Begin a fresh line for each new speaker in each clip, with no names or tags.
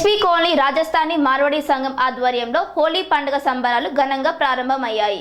HP colony Rajasthani Marwadi సంఘం ఆధ్వర్యంలో హోలీ పండుగ సంబరాలు ఘనంగా ప్రారంభమయ్యాయి.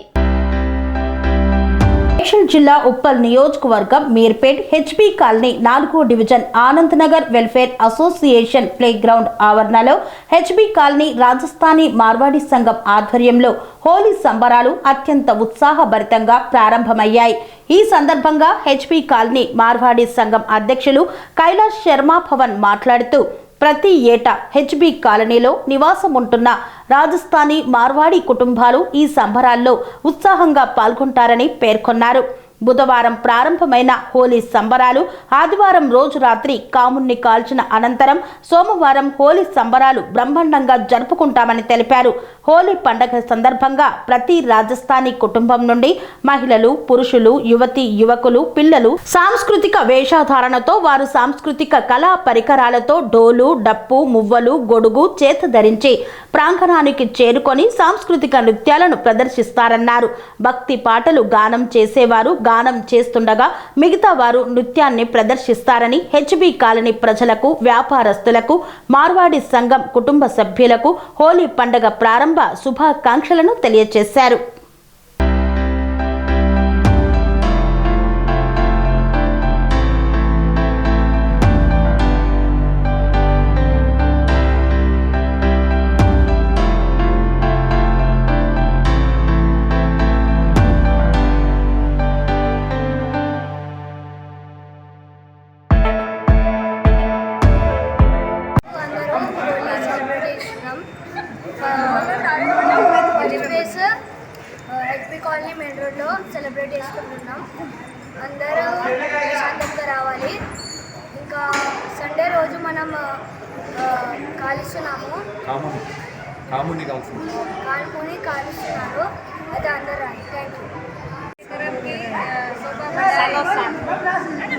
జిల్లా ఉప్పల్ నియోజకవర్గం మీర్పేట్ హెచ్పి కాలనీ నాలుగో division Anand Nagar welfare association play ground ఆవరణలో హెచ్బి కాలనీ రాజస్థానీ మార్వాడి సంఘం ఆధ్వర్యంలో హోలీ సంబరాలు అత్యంత ఉత్సాహభరితంగా ప్రారంభమయ్యాయి. ఈ సందర్భంగా హెచ్పి కాలనీ మార్వాడి సంఘం అధ్యక్షులు కైలాష్ శర్మ భవన్ మాట్లాడుతూ ప్రతి ఏటా హెచ్బి కాలనీలో నివాసం ఉంటున్న రాజస్థానీ మార్వాడి కుటుంబాలు ఈ సంబరాల్లో ఉత్సాహంగా పాల్గొంటారని పేర్కొన్నారు. బుధవారం ప్రారంభమైన హోలీ సంబరాలు ఆదివారం రోజు రాత్రి కాముణ్ణి కాల్చిన అనంతరం సోమవారం హోలీ సంబరాలు బ్రహ్మాండంగా జరుపుకుంటామని తెలిపారు. హోలీ పండగ సందర్భంగా ప్రతి రాజస్థానీ కుటుంబం నుండి మహిళలు పురుషులు యువతి యువకులు పిల్లలు సాంస్కృతిక వేషధారణతో వారు సాంస్కృతిక కళా పరికరాలతో డోలు డప్పు మువ్వలు గొడుగు చేత ధరించి ప్రాంగణానికి చేరుకొని సాంస్కృతిక నృత్యాలను ప్రదర్శిస్తారన్నారు. భక్తి పాటలు గానం చేసేవారు గానం చేస్తుండగా మిగతా వారు నృత్యాన్ని ప్రదర్శిస్తారని హెచ్బి కాలనీ ప్రజలకు వ్యాపారస్తులకు మార్వాడి సంఘం కుటుంబ సభ్యులకు హోలీ పండుగ ప్రారంభ శుభాకాంక్షలను తెలియజేశారు
హెచ్పిఎస్ హెచ్పి కాలనీ మెయిన్ రోడ్లో సెలబ్రేట్ చేసుకుంటున్నాం అందరూ ప్రశాంతంగా రావాలి ఇంకా సండే రోజు మనం ఆ, కాలుస్తున్నాము
కాముని కాముని కాల్సింది
కాలుపుని కాలుస్తున్నారు అయితే అందరూ రండి థ్యాంక్ యూ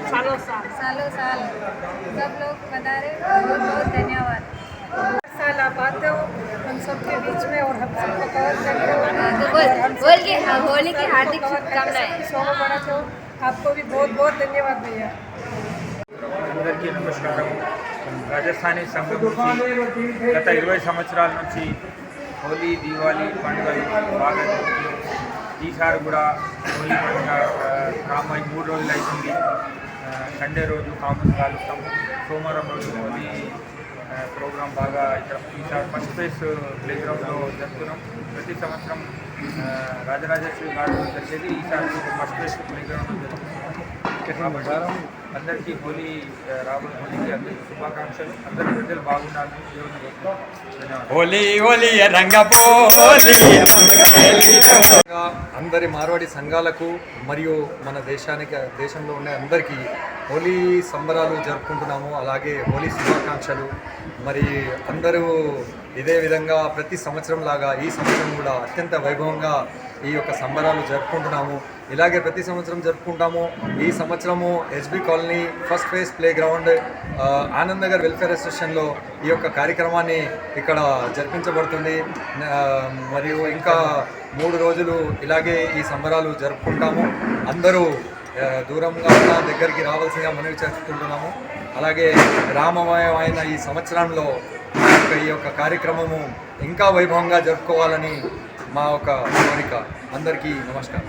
सालों साल सालों साल सब लोग पधारे बहुत बहुत धन्यवाद साल आप आते हो हम सबके बीच में और हम सबको कवर करते हो और हम
बोल के
सबको हम
होली की
सबको
हार्दिक
cover करके
शुभकामनाएं।
सबकी शोभा बढ़ाते हो आपको भी बहुत बहुत धन्यवाद भैया
అందరికీ నమస్కారం రాజస్థానీ సంఘం నుంచి గత ఇరవై సంవత్సరాల నుంచి హోలీ దీవాలి పండుగలు బాగా జరుపుతున్నాం. ఈసారి కూడా హోలీ పండుగ ఆ, రామాయి మూడు రోజులు అవుతుంది ఆ, సండే రోజు కామన్ కాలుస్తాము సోమవారం రోజు హోలీ ఆ, ప్రోగ్రాం బాగా ఇక్కడ ఈసారి ఫస్ట్ ప్లేస్ ప్లే గ్రౌండ్లో జరుపుకున్నాం. ప్రతి సంవత్సరం ఆ, రాజరాజేశ్వరి గార్డెన్లో జరిగేది ఈసారి ఫస్ట్ ప్లేస్ ప్లే గ్రౌండ్లో జరుగుతుంది కాబట్టి అందరికీ హోలీ రాబోయే హోలీకి అందరికీ శుభాకాంక్షలు. అందరి ప్రజలు బాగుండాలని దేవుని
హోలీ అందరి మార్వాడి సంఘాలకు మరియు మన దేశానికి దేశంలో ఉండే అందరికీ హోలీ సంబరాలు జరుపుకుంటున్నాము. అలాగే హోలీ శుభాకాంక్షలు. మరి అందరూ ఇదే విధంగా ప్రతి సంవత్సరం లాగా ఈ సంవత్సరం కూడా అత్యంత వైభవంగా ఈ యొక్క సంబరాలు జరుపుకుంటున్నాము. ఇలాగే ప్రతి సంవత్సరం జరుపుకుంటాము. ఈ సంవత్సరము SB colony first phase play ground Anand Nagar welfare అసోసియేషన్లో ఈ యొక్క కార్యక్రమాన్ని ఇక్కడ జరిపించబడుతుంది. మరియు ఇంకా మూడు రోజులు ఇలాగే ఈ సంబరాలు జరుపుకుంటాము. అందరూ దూరంగా ఉన్న దగ్గరికి రావాల్సిందిగా మనవి చేసుకుంటున్నాము అలాగే రామమయమైన ఈ సంవత్సరంలో యొక్క ఈ యొక్క కార్యక్రమము ఇంకా వైభవంగా జరుపుకోవాలని మా ఒక కోరిక. అందరికీ నమస్కారం.